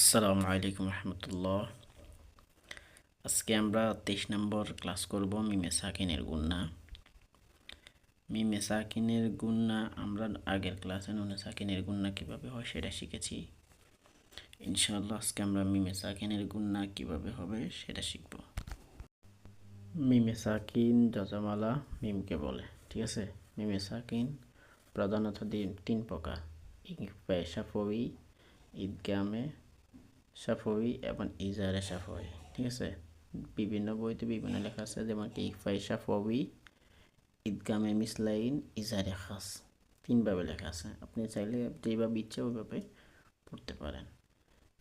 আসসালামু আলাইকুম রহমতুল্লাহ। আজকে আমরা তেইশ নম্বর ক্লাস করব মিমে সাকিনের গুন্না। মিমে সাকিনের গুন্না, আমরা আগের ক্লাসে নুনে সাকিনের গুন্না কীভাবে হয় সেটা শিখেছি। ইনশাআল্লাহ আজকে আমরা মিমে সাকিনের গুন্না কীভাবে হবে সেটা শিখব। মিমে সাকিন যজমালা মিমকে বলে, ঠিক আছে? মিমে সাকিন প্রধানত তিন প্রকার। পেশাফি ঈদগামে সাফই এবং ইজারে সাফই, ঠিক আছে? বিভিন্ন বইতে বিভিন্ন লেখা আছে, যেমন কি, ইকফাই সাফি ঈদগামে মিসলাইন, ইজারে খাস, তিনভাবে লেখা আছে। আপনি চাইলে যেভাবে ইচ্ছে ওইভাবে পড়তে পারেন।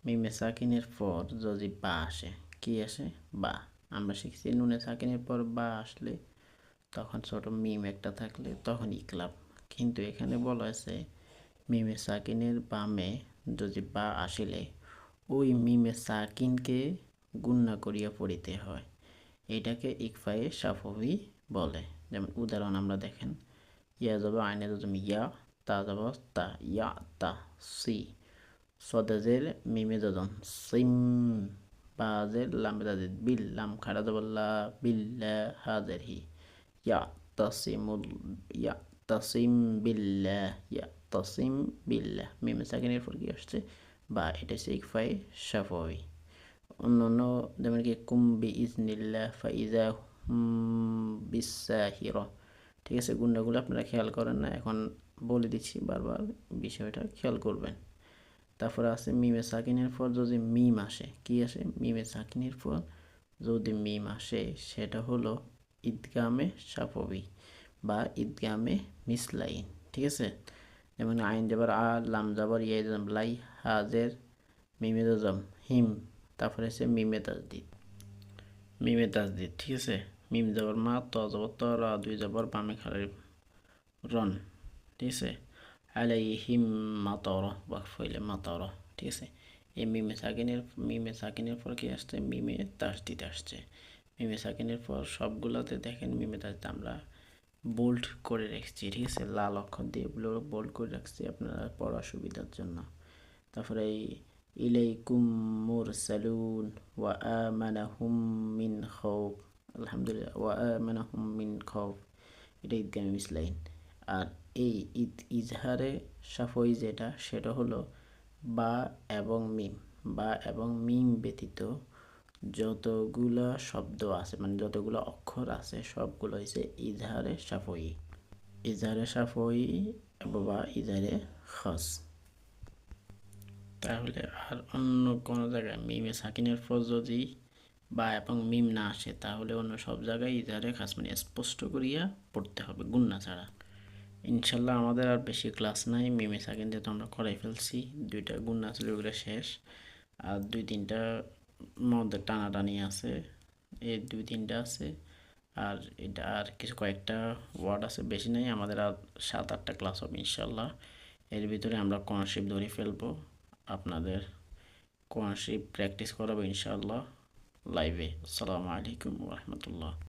মিমে সাকিনের পর যদি বা আসে, কি আসে? বা। আমরা শিখছি নুনে সাকিনের পর বা আসলে তখন ছোট মিম একটা থাকলে তখন ইকলাব। কিন্তু এখানে বলা আছে মিমে সাকিনের বামে যদি বা আসিলে ওই মিমে সাকিনকে গুন্না করিয়া পড়িতে হয়। এটাকে ইকফায়ে সাফবি বলে। যেমন, উদাহরণ আমরা দেখেন, ইয়া যাব আইনে যাব ইয়া, তা যাব তা, ইয়া তা, সি। সদাজের মিমে যজন, সিম। বাজের লামে তাদের বিল লাম খাড়া যাব লা বিল্লা হাজের হি। ইয়া তাসিমুল ইয়া তাসিম বিল্লা, ইয়া তাসিম বিল্লা। মিমে সাকিনের ফর কি আসছে? বা এটা হচ্ছে ইকফাই সাফাই অন্য অন্য যেমন কি কুম্বি ইজনিল্লা ফাইজা বিশ্বাহির ঠিক আছে গুন্ডাগুলো আপনারা খেয়াল করেন না এখন বলে দিচ্ছি বারবার বিষয়টা খেয়াল করবেন তারপরে আছে মিমে সাকিনের পর যদি মিম আসে কি আসে মিমে সাকিনের পর যদি মিম আসে সেটা হলো ঈদগামে সাফবি বা ঈদগামে মিসলাইন। ঠিক আছে? যেমন আইন যাবার আ, লাম যাবার ইয়ে লাই হাজের মিমে জম হিম, তারপরে আছে মিমে তাজদিদ। মিমে তাজদিদ, ঠিক আছে? মিম যাবার মা, ত যাবার ত, র দুই যাবার বামে খালের রন, ঠিক আছে? আলাই হিম মাতর ওয়াকফ হইলে মাতর, ঠিক আছে? এই মিমে সাকিনের মিমে সাকিনের পর কি আসছে? মিমে তাজদিদ আসছে। মিমে সাকিনের পর সবগুলোতে দেখেন মিমে তাজদিদ, আমরা বোল্ড করে রেখেছি, ঠিক আছে? লাল অক্ষর দিয়ে এগুলো বোল্ড করে রাখছি আপনারা পড়ার সুবিধার জন্য। তারপরে এই, ইলাইকুম মুরসালুন ওয়া আমানাহুম মিন খাউফ। আলহামদুলিল্লাহ, ওয়া আমানাহুম মিন খাউফ। এটা ঈদগামী মিসলাইন আর এই ঈদ ইজহারে সাফই যেটা, সেটা হলো বা এবং মিম। বা এবং মিম ব্যতীত যতগুলো শব্দ আছে মানে যতগুলো অক্ষর আছে, সবগুলো হচ্ছে ইজহারে সাফই। ইজহারে সাফই বা ইজহারে খস। তাহলে আর অন্য কোনো জায়গায় মিমে সাকিনের পর যদি বা এবং মিম না আসে, তাহলে অন্য সব জায়গায় ইজারে খাস মানে স্পষ্ট করিয়া পড়তে হবে, গুন্না ছাড়া। ইনশাল্লাহ আমাদের আর বেশি ক্লাস নাই, মিমে সাকিন যেহেতু আমরা করাই ফেলছি, দুইটা গুন্না ছিল, ওগুলো শেষ। আর দুই তিনটা মধ্যে টানাটানি আছে, এই দুই তিনটা আছে। আর এটা আর কিছু কয়েকটা ওয়ার্ড আছে, বেশি নেই। আমাদের আর সাত আটটা ক্লাস হবে ইনশাল্লাহ। এর ভিতরে আমরা কনশিপ ধরে ফেলব। আপনাদের কনশিপ প্র্যাকটিস করাবো ইনশাল্লাহ লাইভে আসসালামু আলাইকুম রহমতুল্লাহ।